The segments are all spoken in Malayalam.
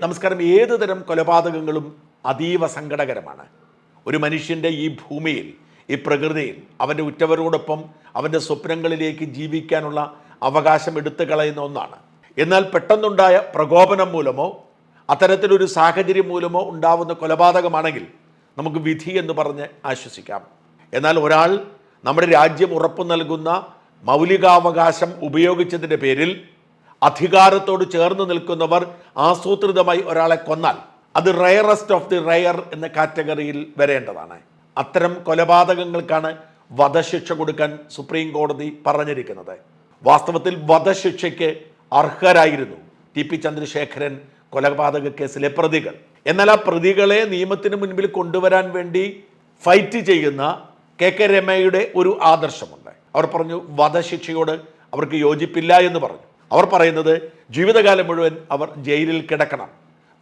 നമസ്കാരം. ഏത് തരം കൊലപാതകങ്ങളും അതീവ സങ്കടകരമാണ്. ഒരു മനുഷ്യന്റെ ഈ ഭൂമിയിൽ ഈ പ്രകൃതിയിൽ അവന്റെ ഉറ്റവരോടൊപ്പം അവന്റെ സ്വപ്നങ്ങളിലേക്ക് ജീവിക്കാനുള്ള അവകാശം എടുത്തു കളയുന്ന ഒന്നാണ്. എന്നാൽ പെട്ടെന്നുണ്ടായ പ്രകോപനം മൂലമോ അത്തരത്തിലൊരു സാഹചര്യം മൂലമോ ഉണ്ടാവുന്ന കൊലപാതകമാണെങ്കിൽ നമുക്ക് വിധി എന്ന് പറഞ്ഞ് ആശ്വസിക്കാം. എന്നാൽ ഒരാൾ നമ്മുടെ രാജ്യം ഉറപ്പു നൽകുന്ന മൗലികാവകാശം ഉപയോഗിച്ചതിന്റെ പേരിൽ അധികാരത്തോട് ചേർന്ന് നിൽക്കുന്നവർ ആസൂത്രിതമായി ഒരാളെ കൊന്നാൽ അത് റയറസ്റ്റ് ഓഫ് ദി റയർ എന്ന കാറ്റഗറിയിൽ വരേണ്ടതാണ്. അത്തരം കൊലപാതകങ്ങൾക്കാണ് വധശിക്ഷ കൊടുക്കാൻ സുപ്രീം കോടതി പറഞ്ഞിരിക്കുന്നത്. വാസ്തവത്തിൽ വധശിക്ഷയ്ക്ക് അർഹരായിരുന്നു ടി പി ചന്ദ്രശേഖരൻ കൊലപാതക കേസിലെ പ്രതികൾ. എന്നാൽ ആ പ്രതികളെ നിയമത്തിന് മുൻപിൽ കൊണ്ടുവരാൻ വേണ്ടി ഫൈറ്റ് ചെയ്യുന്ന കെ കെ രമയുടെ ഒരു ആദർശമുണ്ട്. അവർ പറഞ്ഞു വധശിക്ഷയോട് അവർക്ക് യോജിപ്പില്ല എന്ന് പറഞ്ഞു. അവർ പറയുന്നത് ജീവിതകാലം മുഴുവൻ അവർ ജയിലിൽ കിടക്കണം.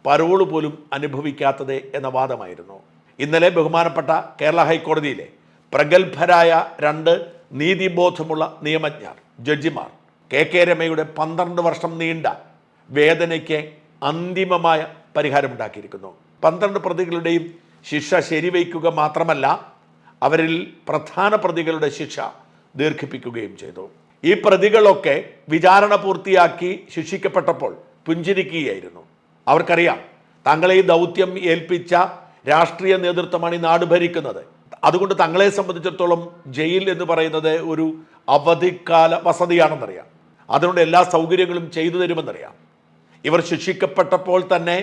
പരോൾ പോലും അനുഭവിക്കാത്തത് എന്ന വാദമായിരുന്നു. ഇന്നലെ ബഹുമാനപ്പെട്ട കേരള ഹൈക്കോടതിയിലെ പ്രഗത്ഭരായ രണ്ട് നീതിബോധമുള്ള നിയമജ്ഞർ ജഡ്ജിമാർ കെ കെ രമയുടെ പന്ത്രണ്ട് വർഷം നീണ്ട വേദനയ്ക്ക് അന്തിമമായ പരിഹാരമുണ്ടാക്കിയിരിക്കുന്നു. പന്ത്രണ്ട് പ്രതികളുടെയും ശിക്ഷ ശരിവയ്ക്കുക മാത്രമല്ല അവരിൽ പ്രധാന പ്രതികളുടെ ശിക്ഷ ദീർഘിപ്പിക്കുകയും ചെയ്തു. ഈ പ്രതികളൊക്കെ വിചാരണ പൂർത്തിയാക്കി ശിക്ഷിക്കപ്പെട്ടപ്പോൾ പുഞ്ചിരിക്കുകയായിരുന്നു. അവർക്കറിയാം തങ്ങളെ ഈ ദൗത്യം ഏൽപ്പിച്ച രാഷ്ട്രീയ നേതൃത്വമാണ് ഈ നാട് ഭരിക്കുന്നത്. അതുകൊണ്ട് തങ്ങളെ സംബന്ധിച്ചിടത്തോളം ജയിൽ എന്ന് പറയുന്നത് ഒരു അവധിക്കാല വസതിയാണെന്നറിയാം. അതുകൊണ്ട് എല്ലാ സൗകര്യങ്ങളും ചെയ്തു തരുമെന്നറിയാം. ഇവർ ശിക്ഷിക്കപ്പെട്ടപ്പോൾ തന്നെ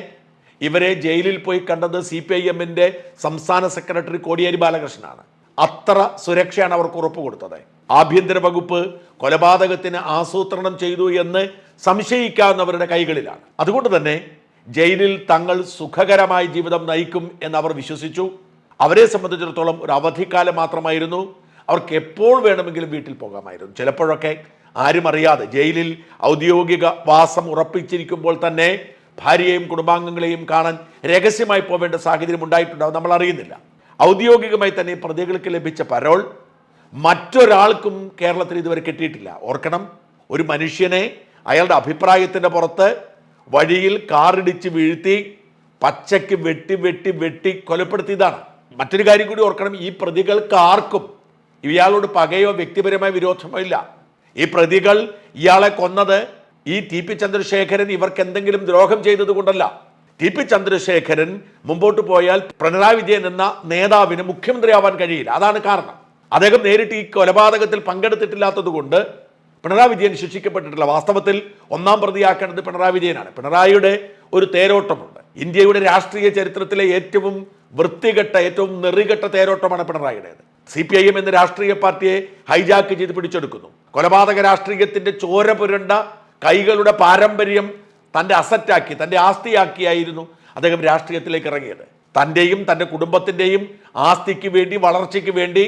ഇവരെ ജയിലിൽ പോയി കണ്ടത് സി പി ഐ എമ്മിന്റെ സംസ്ഥാന സെക്രട്ടറി കോടിയേരി ബാലകൃഷ്ണനാണ്. അത്ര സുരക്ഷയാണ് അവർക്ക് ഉറപ്പ് കൊടുത്തത് ആഭ്യന്തര വകുപ്പ് കൊലപാതകത്തിന് ആസൂത്രണം ചെയ്തു എന്ന് സംശയിക്കാവുന്നവരുടെ കൈകളിലാണ്. അതുകൊണ്ട് തന്നെ ജയിലിൽ തങ്ങൾ സുഖകരമായ ജീവിതം നയിക്കും എന്ന് അവർ വിശ്വസിച്ചു. അവരെ സംബന്ധിച്ചിടത്തോളം ഒരു അവധിക്കാലം മാത്രമായിരുന്നു. അവർക്ക് എപ്പോൾ വേണമെങ്കിലും വീട്ടിൽ പോകാമായിരുന്നു. ചിലപ്പോഴൊക്കെ ആരും അറിയാതെ ജയിലിൽ ഔദ്യോഗിക വാസം ഉറപ്പിച്ചിരിക്കുമ്പോൾ തന്നെ ഭാര്യയെയും കുടുംബാംഗങ്ങളെയും കാണാൻ രഹസ്യമായി പോവേണ്ട സാഹചര്യം ഉണ്ടായിട്ടുണ്ടാവും. നമ്മൾ അറിയുന്നില്ല. ഔദ്യോഗികമായി തന്നെ പ്രതികൾക്ക് ലഭിച്ച പരോൾ മറ്റൊരാൾക്കും കേരളത്തിൽ ഇതുവരെ കിട്ടിയിട്ടില്ല. ഓർക്കണം ഒരു മനുഷ്യനെ അയാളുടെ അഭിപ്രായത്തിന്റെ പുറത്ത് വഴിയിൽ കാറിടിച്ച് വീഴ്ത്തി പച്ചയ്ക്ക് വെട്ടി വെട്ടി വെട്ടി കൊലപ്പെടുത്തിയതാണ്. മറ്റൊരു കാര്യം കൂടി ഓർക്കണം ഈ പ്രതികൾക്ക് ആർക്കും ഇയാളോട് പകയോ വ്യക്തിപരമായ വിരോധമോ ഇല്ല. ഈ പ്രതികൾ ഇയാളെ കൊന്നത് ഈ ടി പി ചന്ദ്രശേഖരൻ ഇവർക്ക് എന്തെങ്കിലും ദ്രോഹം ചെയ്തത് കൊണ്ടല്ല. ടി പി ചന്ദ്രശേഖരൻ മുമ്പോട്ട് പോയാൽ പിണറായി വിജയൻ എന്ന നേതാവിന് മുഖ്യമന്ത്രിയാവാൻ കഴിയില്ല. അതാണ് കാരണം. അദ്ദേഹം നേരിട്ട് ഈ കൊലപാതകത്തിൽ പങ്കെടുത്തിട്ടില്ലാത്തത് കൊണ്ട് പിണറായി വിജയൻ ശിക്ഷിക്കപ്പെട്ടിട്ടില്ല. വാസ്തവത്തിൽ ഒന്നാം പ്രതിയാക്കേണ്ടത് പിണറായി വിജയനാണ്. പിണറായിയുടെ ഒരു തേരോട്ടമുണ്ട്. ഇന്ത്യയുടെ രാഷ്ട്രീയ ചരിത്രത്തിലെ ഏറ്റവും വൃത്തികെട്ട ഏറ്റവും നെറികെട്ട തേരോട്ടമാണ് പിണറായിയുടേത്. സി പി ഐ എം എന്ന രാഷ്ട്രീയ പാർട്ടിയെ ഹൈജാക്ക് ചെയ്ത് പിടിച്ചെടുക്കുന്നു. കൊലപാതക രാഷ്ട്രീയത്തിന്റെ ചോര പുരണ്ട കൈകളുടെ പാരമ്പര്യം തന്റെ അസറ്റാക്കി തന്റെ ആസ്തിയാക്കിയായിരുന്നു അദ്ദേഹം രാഷ്ട്രീയത്തിലേക്ക് ഇറങ്ങിയത്. തന്റെയും തന്റെ കുടുംബത്തിന്റെയും ആസ്തിക്ക് വേണ്ടി വളർച്ചയ്ക്ക് വേണ്ടി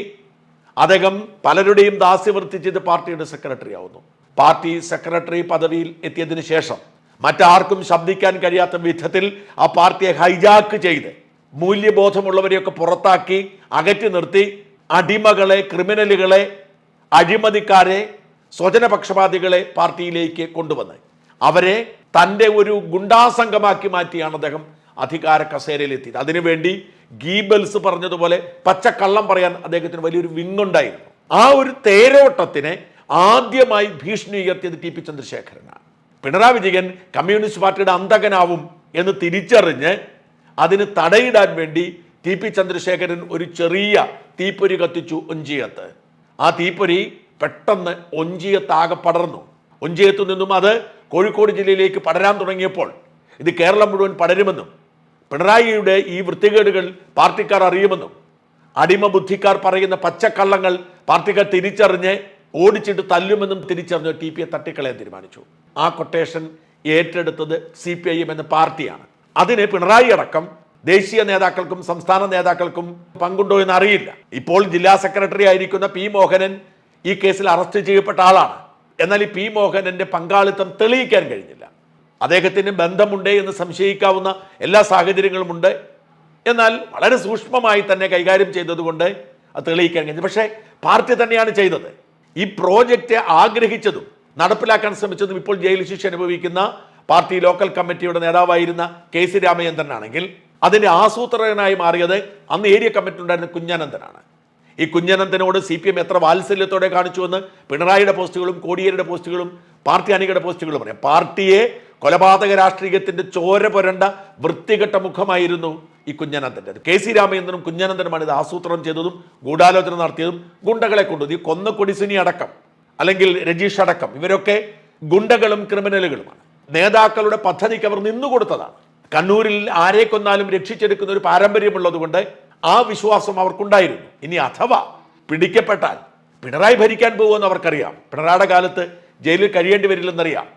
അദ്ദേഹം പലരുടെയും ദാസ്യവൃത്തി ചെയ്ത് പാർട്ടിയുടെ സെക്രട്ടറി ആവുന്നു. പാർട്ടി സെക്രട്ടറി പദവിയിൽ എത്തിയതിനു ശേഷം മറ്റാർക്കും ശബ്ദിക്കാൻ കഴിയാത്ത വിധത്തിൽ ആ പാർട്ടിയെ ഹൈജാക്ക് ചെയ്ത് മൂല്യബോധമുള്ളവരെയൊക്കെ പുറത്താക്കി അകറ്റി നിർത്തി അടിമകളെ ക്രിമിനലുകളെ അഴിമതിക്കാരെ സ്വജനപക്ഷപാതികളെ പാർട്ടിയിലേക്ക് കൊണ്ടുവന്ന്. അവരെ തന്റെ ഒരു ഗുണ്ടാസംഘമാക്കി മാറ്റിയാണ് അദ്ദേഹം അധികാര കസേരയിലെത്തിയത് അതിനുവേണ്ടി ഗീബൽസ് പറഞ്ഞതുപോലെ പച്ചക്കള്ളം പറയാൻ അദ്ദേഹത്തിന് വലിയൊരു വിങ്ങുണ്ടായിരുന്നു. ആ ഒരു തേരോട്ടത്തിനെ ആദ്യമായി ഭീഷണി ഉയർത്തിയത് ടി പി ചന്ദ്രശേഖരനാണ്. പിണറായി വിജയൻ കമ്മ്യൂണിസ്റ്റ് പാർട്ടിയുടെ അന്തകനാവും എന്ന് തിരിച്ചറിഞ്ഞ് അതിന് തടയിടാൻ വേണ്ടി ടി പി ചന്ദ്രശേഖരൻ ഒരു ചെറിയ തീപ്പൊരി കത്തിച്ചു ഒഞ്ചിയത്ത്. ആ തീപ്പൊരി പെട്ടെന്ന് ഒഞ്ചിയത്താകെ പടർന്നു. ഒഞ്ചിയത്തു നിന്നും അത് കോഴിക്കോട് ജില്ലയിലേക്ക് പടരാൻ തുടങ്ങിയപ്പോൾ ഇത് കേരളം മുഴുവൻ പടരുമെന്നും പിണറായിയുടെ ഈ വൃത്തികേടുകൾ പാർട്ടിക്കാർ അറിയുമെന്നും അടിമ ബുദ്ധിക്കാർ പറയുന്ന പച്ചക്കള്ളങ്ങൾ പാർട്ടിക്കാർ തിരിച്ചറിഞ്ഞ് ഓടിച്ചിട്ട് തല്ലുമെന്നും തിരിച്ചറിഞ്ഞ് ടി പിയെ തട്ടിക്കളയാൻ തീരുമാനിച്ചു. ആ കൊട്ടേഷൻ ഏറ്റെടുത്തത് സി പി ഐ എം എന്ന പാർട്ടിയാണ്. അതിന് പിണറായി അടക്കം ദേശീയ നേതാക്കൾക്കും സംസ്ഥാന നേതാക്കൾക്കും പങ്കുണ്ടോ എന്ന് അറിയില്ല. ഇപ്പോൾ ജില്ലാ സെക്രട്ടറി ആയിരിക്കുന്ന പി മോഹനൻ ഈ കേസിൽ അറസ്റ്റ് ചെയ്യപ്പെട്ട ആളാണ്. എന്നാൽ ഈ പി മോഹനന്റെ പങ്കാളിത്തം തെളിയിക്കാൻ കഴിഞ്ഞില്ല. അദ്ദേഹത്തിന് ബന്ധമുണ്ട് എന്ന് സംശയിക്കാവുന്ന എല്ലാ സാഹചര്യങ്ങളുമുണ്ട് എന്നാൽ വളരെ സൂക്ഷ്മമായി തന്നെ കൈകാര്യം ചെയ്തതുകൊണ്ട് അത് തെളിയിക്കാൻ കഴിഞ്ഞു. പക്ഷേ പാർട്ടി തന്നെയാണ് ചെയ്തത്. ഈ പ്രോജക്റ്റ് ആഗ്രഹിച്ചതും നടപ്പിലാക്കാൻ ശ്രമിച്ചതും ഇപ്പോൾ ജയിൽ ശിക്ഷ അനുഭവിക്കുന്ന പാർട്ടി ലോക്കൽ കമ്മിറ്റിയുടെ നേതാവായിരുന്ന കെ സി രാമചന്ദ്രനാണെങ്കിൽ അതിന്റെ ആസൂത്രകനായി മാറിയത് അന്ന് ഏരിയ കമ്മിറ്റി ഉണ്ടായിരുന്ന കുഞ്ഞനന്ദനാണ്. ഈ കുഞ്ഞനന്ദനോട് സി പി എം എത്ര വാത്സല്യത്തോടെ കാണിച്ചുവെന്ന് പിണറായിയുടെ പോസ്റ്റുകളും കോടിയേരിയുടെ പോസ്റ്റുകളും പാർട്ടി അണികളുടെ പോസ്റ്റുകളും പറയാം. പാർട്ടിയെ കൊലപാതക രാഷ്ട്രീയത്തിന്റെ ചോര പുരണ്ട വൃത്തികെട്ട മുഖമായിരുന്നു ഈ കുഞ്ഞനന്ദന്റെ കെ സി രാമചന്ദ്രനും കുഞ്ഞനന്ദനുമാണ് ഇത് ആസൂത്രണം ചെയ്തതും ഗൂഢാലോചന നടത്തിയതും ഗുണ്ടകളെ കൊണ്ടു ഈ കൊന്ന കൊടിസിനി അടക്കം അല്ലെങ്കിൽ രജീഷ് അടക്കം ഇവരൊക്കെ ഗുണ്ടകളും ക്രിമിനലുകളുമാണ്. നേതാക്കളുടെ പദ്ധതിക്ക് അവർ നിന്നുകൊടുത്തതാണ് കണ്ണൂരിൽ ആരെ കൊന്നാലും രക്ഷിച്ചെടുക്കുന്ന ഒരു പാരമ്പര്യമുള്ളതുകൊണ്ട് ആ വിശ്വാസം അവർക്കുണ്ടായിരുന്നു. ഇനി അഥവാ പിടിക്കപ്പെട്ടാൽ പിണറായി ഭരിക്കാൻ പോകുമെന്ന് അവർക്കറിയാം. പിണറായിയുടെ കാലത്ത് ജയിലിൽ കഴിയേണ്ടി വരില്ലെന്നറിയാം.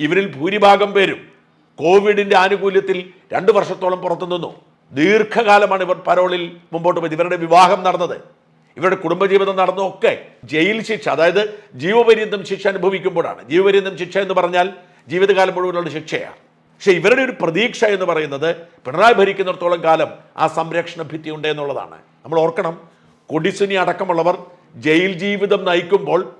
ഇവരിൽ ഭൂരിഭാഗം പേരും കോവിഡിന്റെ ആനുകൂല്യത്തിൽ രണ്ട് വർഷത്തോളം പുറത്തു നിന്നു. ദീർഘകാലമാണ് ഇവർ പരോളിൽ മുമ്പോട്ട് പോയത്. ഇവരുടെ വിവാഹം നടന്നത്. ഇവരുടെ കുടുംബജീവിതം നടന്നതൊക്കെ ജയിൽ ശിക്ഷ അതായത് ജീവപര്യന്തം ശിക്ഷ അനുഭവിക്കുമ്പോഴാണ്. ജീവപര്യന്തം ശിക്ഷ എന്ന് പറഞ്ഞാൽ ജീവിതകാലം മുഴുവനുള്ള ശിക്ഷയാണ്. പക്ഷേ ഇവരുടെ ഒരു പ്രതീക്ഷ എന്ന് പറയുന്നത് പിണറായി ഭരിക്കുന്നിടത്തോളം കാലം ആ സംരക്ഷണ ഭിത്തി ഉണ്ട് എന്നുള്ളതാണ്. നമ്മൾ ഓർക്കണം കൊടിസുനി അടക്കമുള്ളവർ ജയിൽ ജീവിതം നയിക്കുമ്പോൾ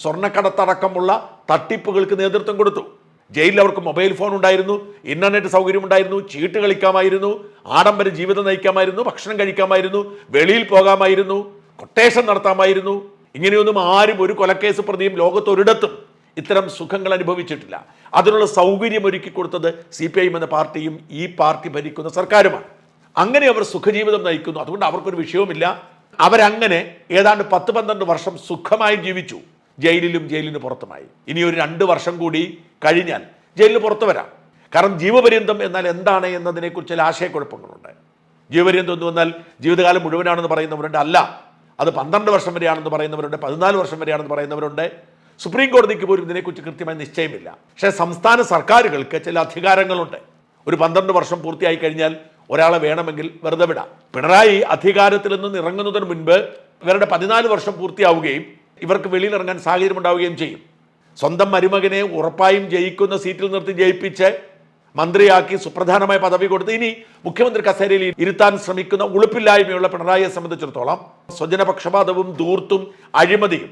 സ്വർണക്കടത്തടക്കമുള്ള തട്ടിപ്പുകൾക്ക് നേതൃത്വം കൊടുത്തു. ജയിലിൽ അവർക്ക് മൊബൈൽ ഫോൺ ഉണ്ടായിരുന്നു ഇന്റർനെറ്റ് സൗകര്യം ഉണ്ടായിരുന്നു ചീട്ട് കളിക്കാമായിരുന്നു ആഡംബര ജീവിതം നയിക്കാമായിരുന്നു ഭക്ഷണം കഴിക്കാമായിരുന്നു വെളിയിൽ പോകാമായിരുന്നു കൊട്ടേഷൻ നടത്താമായിരുന്നു. ഇങ്ങനെയൊന്നും ആരും ഒരു കൊലക്കേസ് പ്രതിയും ലോകത്തൊരിടത്തും ഇത്തരം സുഖങ്ങൾ അനുഭവിച്ചിട്ടില്ല. അതിനുള്ള സൗകര്യം ഒരുക്കി കൊടുത്തത് സി പി ഐ എം എന്ന പാർട്ടിയും ഈ പാർട്ടി ഭരിക്കുന്ന സർക്കാരുമാണ്. അങ്ങനെ അവർ സുഖജീവിതം നയിക്കുന്നു. അതുകൊണ്ട് അവർക്കൊരു വിഷയവുമില്ല. അവരങ്ങനെ ഏതാണ്ട് പത്ത് പന്ത്രണ്ട് വർഷം സുഖമായി ജീവിച്ചു. ജയിലിലും ജയിലിന് പുറത്തുമായി. ഇനി ഒരു രണ്ട് വർഷം കൂടി കഴിഞ്ഞാൽ ജയിലിന് പുറത്തു വരാം. കാരണം ജീവപര്യന്തം എന്നാൽ എന്താണ് എന്നതിനെക്കുറിച്ച് ചില ആശയക്കുഴപ്പങ്ങളുണ്ട്. ജീവപര്യന്തം എന്ന് വന്നാൽ ജീവിതകാലം മുഴുവനാണെന്ന് പറയുന്നവരുണ്ട്. അല്ല അത് പന്ത്രണ്ട് വർഷം വരെയാണെന്ന് പറയുന്നവരുണ്ട് പതിനാല് വർഷം വരെയാണെന്ന് പറയുന്നവരുണ്ട്. സുപ്രീം കോടതിക്ക് പോലും ഇതിനെക്കുറിച്ച് കൃത്യമായ നിശ്ചയമില്ല. പക്ഷേ സംസ്ഥാന സർക്കാരുകൾക്ക് ചില അധികാരങ്ങളുണ്ട്. ഒരു പന്ത്രണ്ട് വർഷം പൂർത്തിയായി കഴിഞ്ഞാൽ ഒരാളെ വേണമെങ്കിൽ വെറുതെ വിടാം. പിണറായി അധികാരത്തിൽ നിന്ന് ഇറങ്ങുന്നതിന് മുൻപ് ഇവരുടെ പതിനാല് വർഷം പൂർത്തിയാവുകയും ഇവർക്ക് വെളിയിലിറങ്ങാൻ സാഹചര്യം ഉണ്ടാവുകയും ചെയ്യും. സ്വന്തം മരുമകനെ ഉറപ്പായും ജയിക്കുന്ന സീറ്റിൽ നിർത്തി ജയിപ്പിച്ച് മന്ത്രിയാക്കി സുപ്രധാനമായ പദവി കൊടുത്ത് ഇനി മുഖ്യമന്ത്രി കസേരയിൽ ഇരുത്താൻ ശ്രമിക്കുന്ന ഉളുപ്പില്ലായ്മയുള്ള പിണറായിയെ സംബന്ധിച്ചിടത്തോളം സ്വജനപക്ഷപാതവും ദൂർത്തും അഴിമതിയും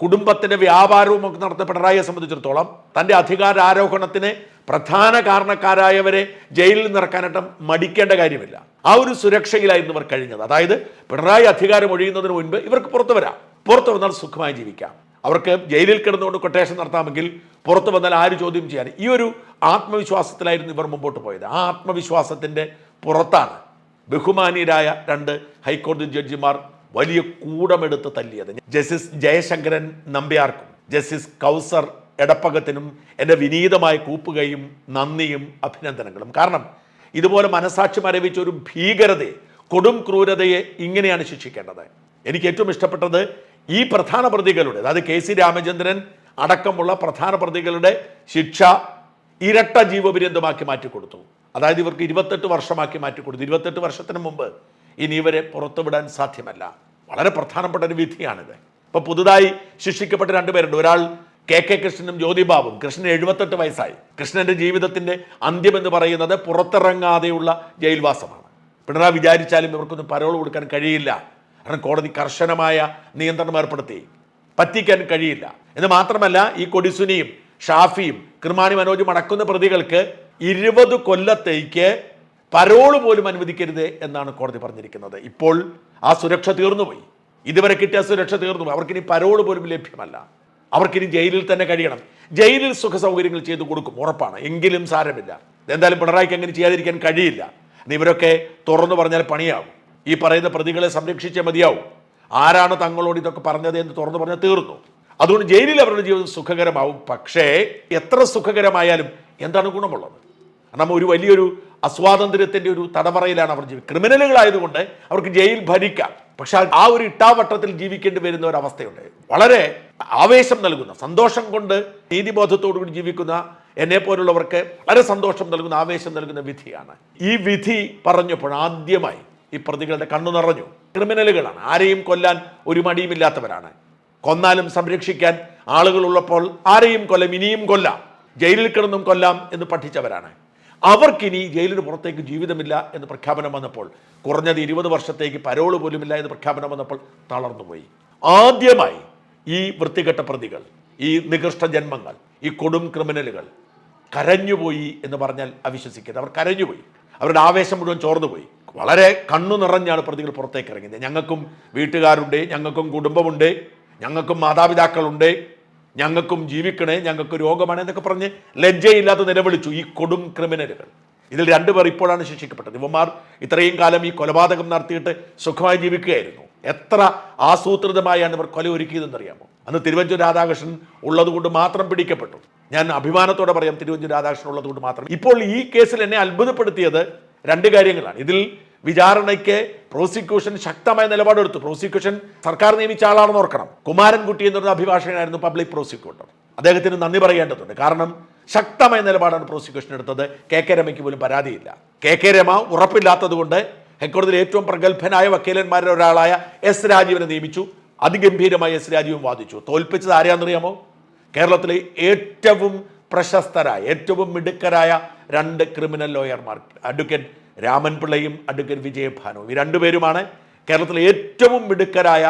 കുടുംബത്തിന്റെ വ്യാപാരവും ഒക്കെ നടത്തുന്ന പിണറായിയെ സംബന്ധിച്ചിടത്തോളം തന്റെ അധികാര അധികാരാരോഹണത്തിന് പ്രധാന കാരണക്കാരായവരെ ജയിലിൽ നിറക്കാനായിട്ട് മടിക്കേണ്ട കാര്യമില്ല. ആ ഒരു സുരക്ഷയിലായിരുന്നു ഇവർ കഴിഞ്ഞത്. അതായത് പിണറായി അധികാരം ഒഴിയുന്നതിന് മുൻപ് ഇവർക്ക് പുറത്തു വരാം. പുറത്തു വന്നാൽ സുഖമായി ജീവിക്കാം. അവർക്ക് ജയിലിൽ കിടന്നുകൊണ്ട് കൊട്ടേഷൻ നടത്താമെങ്കിൽ പുറത്തു വന്നാൽ ആര് ചോദ്യം ചെയ്യാൻ? ഈ ഒരു ആത്മവിശ്വാസത്തിലായിരുന്നു ഇവർ മുമ്പോട്ട് പോയത്. ആ ആത്മവിശ്വാസത്തിന്റെ പുറത്താണ് ബഹുമാനീയരായ രണ്ട് ഹൈക്കോടതി ജഡ്ജിമാർ വലിയ കൂടമെടുത്ത് തല്ലിയത്. ജസ്റ്റിസ് ജയശങ്കരൻ നമ്പ്യാർക്കും ജസ്റ്റിസ് കൗസർ എടപ്പകത്തിനും എന്റെ വിനീതമായ കൂപ്പുകയും നന്ദിയും അഭിനന്ദനങ്ങളും. കാരണം ഇതുപോലെ മനസാക്ഷി മരവിച്ച ഒരു ഭീകരതയെ കൊടും ക്രൂരതയെ ഇങ്ങനെയാണ് ശിക്ഷിക്കേണ്ടത്. എനിക്ക് ഏറ്റവും ഇഷ്ടപ്പെട്ടത് ഈ പ്രധാന പ്രതികളുടെ അതായത് കെ സി രാമചന്ദ്രൻ അടക്കമുള്ള പ്രധാന പ്രതികളുടെ ശിക്ഷ ഇരട്ട ജീവപര്യന്തമാക്കി മാറ്റിക്കൊടുത്തു. അതായത് ഇവർക്ക് ഇരുപത്തെട്ട് വർഷമാക്കി മാറ്റിക്കൊടുത്തു. ഇരുപത്തെട്ട് വർഷത്തിന് മുമ്പ് ഇനി ഇവരെ പുറത്തുവിടാൻ സാധ്യമല്ല. വളരെ പ്രധാനപ്പെട്ട ഒരു വിധിയാണിത്. ഇപ്പൊ പുതുതായി ശിക്ഷിക്കപ്പെട്ട രണ്ടുപേരുണ്ട് ഒരാൾ കെ കെ കൃഷ്ണനും ജ്യോതിബാബും കൃഷ്ണൻ എഴുപത്തെട്ട് വയസ്സായി. കൃഷ്ണന്റെ ജീവിതത്തിന്റെ അന്ത്യം എന്ന് പറയുന്നത് പുറത്തിറങ്ങാതെയുള്ള ജയിൽവാസമാണ്. പിണറായി വിചാരിച്ചാലും ഇവർക്കൊന്നും പരോൾ കൊടുക്കാൻ കഴിയില്ല. കാരണം കോടതി കർശനമായ നിയന്ത്രണം ഏർപ്പെടുത്തി. പറ്റിക്കാൻ കഴിയില്ല. എന്ന് മാത്രമല്ല ഈ കൊടിസുനിയും ഷാഫിയും കൃമാണി മനോജും അടക്കുന്ന പ്രതികൾക്ക് ഇരുപത് കൊല്ലത്തേക്ക് പരോൾ പോലും അനുവദിക്കരുത് എന്നാണ് കോടതി പറഞ്ഞിരിക്കുന്നത്. ഇപ്പോൾ ആ സുരക്ഷ തീർന്നുപോയി. ഇതുവരെ കിട്ടിയ സുരക്ഷ തീർന്നു അവർക്കിനി പരോൾ പോലും ലഭ്യമല്ല. അവർക്കിനി ജയിലിൽ തന്നെ കഴിയണം. ജയിലിൽ സുഖ സൗകര്യങ്ങൾ ചെയ്തു കൊടുക്കും ഉറപ്പാണ്. എങ്കിലും സാരമില്ല. എന്തായാലും പിണറായിക്ക് അങ്ങനെ ചെയ്യാതിരിക്കാൻ കഴിയില്ല. ഇവരൊക്കെ തുറന്നു പറഞ്ഞാൽ പണിയാവും. ഈ പറയുന്ന പ്രതികളെ സംരക്ഷിച്ചേ മതിയാവും. ആരാണ് തങ്ങളോട് ഇതൊക്കെ പറഞ്ഞത് എന്ന് തുറന്നു പറഞ്ഞാൽ തീർന്നു. അതുകൊണ്ട് ജയിലിൽ അവരുടെ ജീവിതം സുഖകരമാവും. പക്ഷേ എത്ര സുഖകരമായാലും എന്താണ് ഗുണമുള്ളത്? കാരണം ഒരു വലിയൊരു അസ്വാതന്ത്ര്യത്തിന്റെ ഒരു തടവറയിലാണ് അവർ ജീവിക്കുന്നത് ക്രിമിനലുകളായതുകൊണ്ട് അവർക്ക് ജയിൽ ഭരിക്കാം. പക്ഷെ ആ ഒരു ഇട്ടാവട്ടത്തിൽ ജീവിക്കേണ്ടി വരുന്ന ഒരു അവസ്ഥയുണ്ട്. വളരെ ആവേശം നൽകുന്ന സന്തോഷം കൊണ്ട് നീതിബോധത്തോടു കൂടി ജീവിക്കുന്ന എന്നെ പോലുള്ളവർക്ക് വളരെ സന്തോഷം നൽകുന്ന ആവേശം നൽകുന്ന വിധിയാണ്. ഈ വിധി പറഞ്ഞപ്പോൾ ആദ്യമായി ഈ പ്രതികളുടെ കണ്ണു നിറഞ്ഞു. ക്രിമിനലുകളാണ്. ആരെയും കൊല്ലാൻ ഒരു മടിയുമില്ലാത്തവരാണ്. കൊന്നാലും സംരക്ഷിക്കാൻ ആളുകൾ ഉള്ളപ്പോൾ ആരെയും കൊല്ലം ഇനിയും കൊല്ലാം. ജയിലിൽ കിടന്നും കൊല്ലാം എന്ന് പഠിച്ചവരാണ്. അവർക്കിനി ജയിലിന് പുറത്തേക്ക് ജീവിതമില്ല എന്ന് പ്രഖ്യാപനം വന്നപ്പോൾ കുറഞ്ഞത് ഇരുപത് വർഷത്തേക്ക് പരോൾ പോലുമില്ല എന്ന് പ്രഖ്യാപനം വന്നപ്പോൾ തളർന്നുപോയി. ആദ്യമായി ഈ വൃത്തികെട്ട പ്രതികൾ ഈ നികൃഷ്ട ജന്മങ്ങൾ ഈ കൊടും ക്രിമിനലുകൾ കരഞ്ഞുപോയി എന്ന് പറഞ്ഞാൽ അവിശ്വസിക്കരുത്. അവർ കരഞ്ഞുപോയി. അവരുടെ ആവേശം മുഴുവൻ ചോർന്നുപോയി. വളരെ കണ്ണു നിറഞ്ഞാണ് പ്രതികൾ പുറത്തേക്ക് ഇറങ്ങിയത് ഞങ്ങൾക്കും വീട്ടുകാരുണ്ട് ഞങ്ങൾക്കും കുടുംബമുണ്ട് ഞങ്ങൾക്കും മാതാപിതാക്കളുണ്ട് ഞങ്ങൾക്കും ജീവിക്കണേ ഞങ്ങൾക്ക് രോഗമാണ് എന്നൊക്കെ പറഞ്ഞ് ലജ്ജയില്ലാതെ നിലവിളിച്ചു ഈ കൊടും ക്രിമിനലുകൾ. ഇതിൽ രണ്ടുപേർ ഇപ്പോഴാണ് ശിക്ഷിക്കപ്പെട്ടത്. ഇവന്മാർ ഇത്രയും കാലം ഈ കൊലപാതകം നടത്തിയിട്ട് സുഖമായി ജീവിക്കുകയായിരുന്നു. എത്ര ആസൂത്രിതമായാണ് ഇവർ കൊല ഒരുക്കിയതെന്നറിയാമോ അന്ന് തിരുവഞ്ചൂർ രാധാകൃഷ്ണൻ ഉള്ളതുകൊണ്ട് മാത്രം പിടിക്കപ്പെട്ടു. ഞാൻ അഭിമാനത്തോടെ പറയാം തിരുവഞ്ചൂർ രാധാകൃഷ്ണൻ ഉള്ളതുകൊണ്ട് മാത്രം. ഇപ്പോൾ ഈ കേസിൽ എന്നെ അത്ഭുതപ്പെടുത്തിയത് രണ്ട് കാര്യങ്ങളാണ്. ഇതിൽ വിചാരണയ്ക്ക് പ്രോസിക്യൂഷൻ ശക്തമായ നിലപാടെടുത്തു. പ്രോസിക്യൂഷൻ സർക്കാർ നിയമിച്ച ആളാണെന്ന് ഓർക്കണം. കുമാരൻകുട്ടി എന്ന് പറഞ്ഞ അഭിഭാഷകനായിരുന്നു പബ്ലിക് പ്രോസിക്യൂട്ടർ. അദ്ദേഹത്തിന് നന്ദി പറയേണ്ടതുണ്ട്. കാരണം ശക്തമായ നിലപാടാണ് പ്രോസിക്യൂഷൻ എടുത്തത്. കെ കെ രമയ്ക്ക് പോലും പരാതിയില്ല. കെ കെ രമ ഉറപ്പില്ലാത്തത് കൊണ്ട് ഹൈക്കോടതിയിൽ ഏറ്റവും പ്രഗത്ഭനായ വക്കീലന്മാരിൽ ഒരാളായ എസ് രാജീവനെ നിയമിച്ചു. അതിഗംഭീരമായി എസ് രാജീവൻ വാദിച്ചു. തോൽപ്പിച്ചത് ആരെയാണെന്നറിയാമോ? കേരളത്തിലെ ഏറ്റവും പ്രശസ്തരായ ഏറ്റവും മിടുക്കരായ രണ്ട് ക്രിമിനൽ ലോയർമാർ അഡ്വക്കേറ്റ് രാമൻ പിള്ളയും അഡ്വക്കേറ്റ് വിജയഭാനുവും ഈ രണ്ടുപേരുമാണ് കേരളത്തിലെ ഏറ്റവും മിടുക്കരായ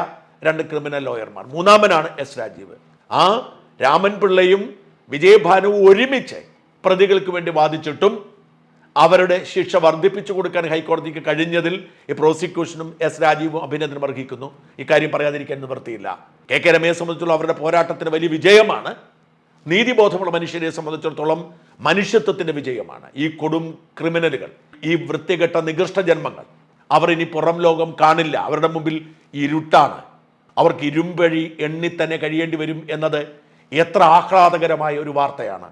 രണ്ട് ക്രിമിനൽ ലോയർമാർ മൂന്നാമനാണ് എസ് രാജീവ്. ആ രാമൻ പിള്ളയും വിജയഭാനുവും ഒരുമിച്ച് പ്രതികൾക്ക് വേണ്ടി വാദിച്ചിട്ടും അവരുടെ ശിക്ഷ വർദ്ധിപ്പിച്ചു കൊടുക്കാൻ ഹൈക്കോടതിക്ക് കഴിഞ്ഞതിൽ ഈ പ്രോസിക്യൂഷനും എസ് രാജീവും അഭിനന്ദനം അർഹിക്കുന്നു. ഇക്കാര്യം പറയാതിരിക്കാൻ നിവൃത്തിയില്ല. കെ കെ രമയെ സംബന്ധിച്ചുള്ള അവരുടെ പോരാട്ടത്തിന് വലിയ വിജയമാണ് നീതിബോധമുള്ള മനുഷ്യരെ സംബന്ധിച്ചിടത്തോളം മനുഷ്യത്വത്തിന്റെ വിജയമാണ്. ഈ കൊടും ക്രിമിനലുകൾ ഈ വൃത്തികെട്ട നികൃഷ്ട ജന്മങ്ങൾ അവർ ഇനി പുറം ലോകം കാണില്ല. അവരുടെ മുമ്പിൽ ഇരുട്ടാണ്. അവർക്ക് ഇരുമ്പഴി എണ്ണി തന്നെ കഴിയേണ്ടി വരും എന്നത് എത്ര ആഹ്ലാദകരമായ ഒരു വാർത്തയാണ്.